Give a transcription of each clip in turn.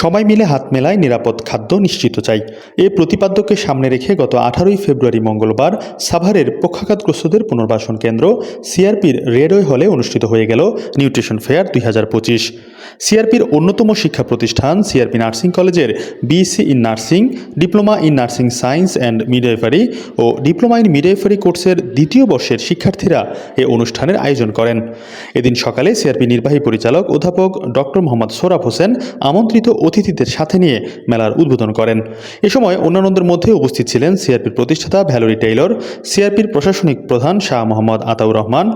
সবাই মিলে হাত মেলায় নিরাপদ খাদ্য নিশ্চিত চাই। এ প্রতিপাদ্যকে সামনে রেখে গত আঠারোই ফেব্রুয়ারি মঙ্গলবার সাভারের পক্ষাঘাতগ্রস্তদের পুনর্বাসন কেন্দ্র সিআরপির রেডওয়ে হলে অনুষ্ঠিত হয়ে গেল নিউট্রিশন ফেয়ার দুই হাজার পঁচিশ। সিআরপির অন্যতম শিক্ষা প্রতিষ্ঠান সিআরপি নার্সিং কলেজের BSc in nursing, diploma in nursing science and midwifery O diploma in midwifery কোর্সের দ্বিতীয় বর্ষের শিক্ষার্থীরা এ অনুষ্ঠানের আয়োজন করেন। এদিন সকালে সিআরপি নির্বাহী পরিচালক অধ্যাপক ডক্টর মোহাম্মদ সোরাব হোসেন আমন্ত্রিত অতিথিদের সাথে নিয়ে মেলার উদ্বোধন করেন। এ সময় অন্যান্যদের মধ্যে উপস্থিত ছিলেন সিআরপির প্রতিষ্ঠাতা ভ্যালোরি টেইলর, সিআরপির প্রশাসনিক প্রধান Shah Mohammad Ataur Rahman,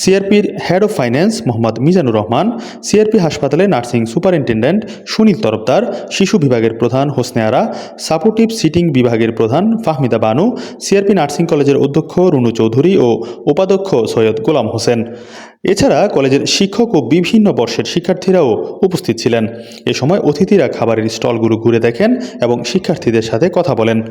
CRP head of finance Mohammad Mizanur Rahman, CRP হাসপাতালে নার্সিং সুপারিনটেন্ডেন্ট সুনীল তরফদার, শিশু বিভাগের প্রধান হোসনে আরা, সাপোর্টিভ সিটিং বিভাগের প্রধান ফাহমিদা বানু, সিআরপি নার্সিং কলেজের অধ্যক্ষ রুনু চৌধুরী ও উপাধ্যক্ষ সৈয়দ গোলাম হোসেন। এছাড়া কলেজের শিক্ষক ও বিভিন্ন বর্ষের শিক্ষার্থীরাও উপস্থিত ছিলেন। এ সময় অতিথিরা খাবারের স্টলগুলো ঘুরে দেখেন এবং শিক্ষার্থীদের সাথে কথা বলেন।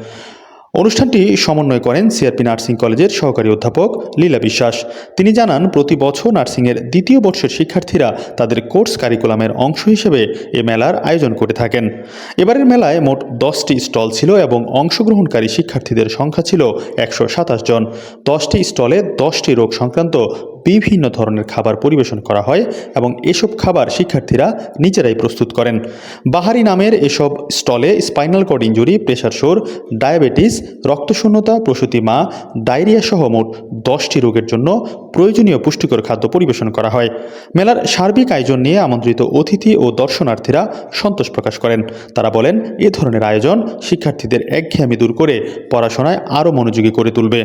অনুষ্ঠানটি সমন্বয় করেন সিআরপি নার্সিং কলেজের সহকারী অধ্যাপক লীলা বিশ্বাস। তিনি জানান, প্রতি বছর নার্সিংয়ের দ্বিতীয় বর্ষের শিক্ষার্থীরা তাদের কোর্স কারিকুলামের অংশ হিসেবে এ মেলার আয়োজন করে থাকেন। এবারের মেলায় মোট দশটি স্টল ছিল এবং অংশগ্রহণকারী শিক্ষার্থীদের সংখ্যা ছিল একশো সাতাশ জন। দশটি স্টলে দশটি রোগ সংক্রান্ত বিভিন্ন ধরনের খাবার পরিবেশন করা হয় এবং এসব খাবার শিক্ষার্থীরা নিজেরাই প্রস্তুত করেন। বাহারি নামের এসব স্টলে spinal cord injury pressure sore, diabetes, রক্তশূন্যতা, প্রসূতি মা, ডায়রিয়া সহ মোট দশটি রোগের জন্য প্রয়োজনীয় পুষ্টিকর খাদ্য পরিবেশন করা হয়। মেলার সার্বিক আয়োজন নিয়ে আমন্ত্রিত অতিথি ও দর্শনার্থীরা সন্তোষ প্রকাশ করেন। তারা বলেন, এ ধরনের আয়োজন শিক্ষার্থীদের একঘেয়েমি দূর করে পড়াশোনায় আরও মনোযোগী করে তুলবে।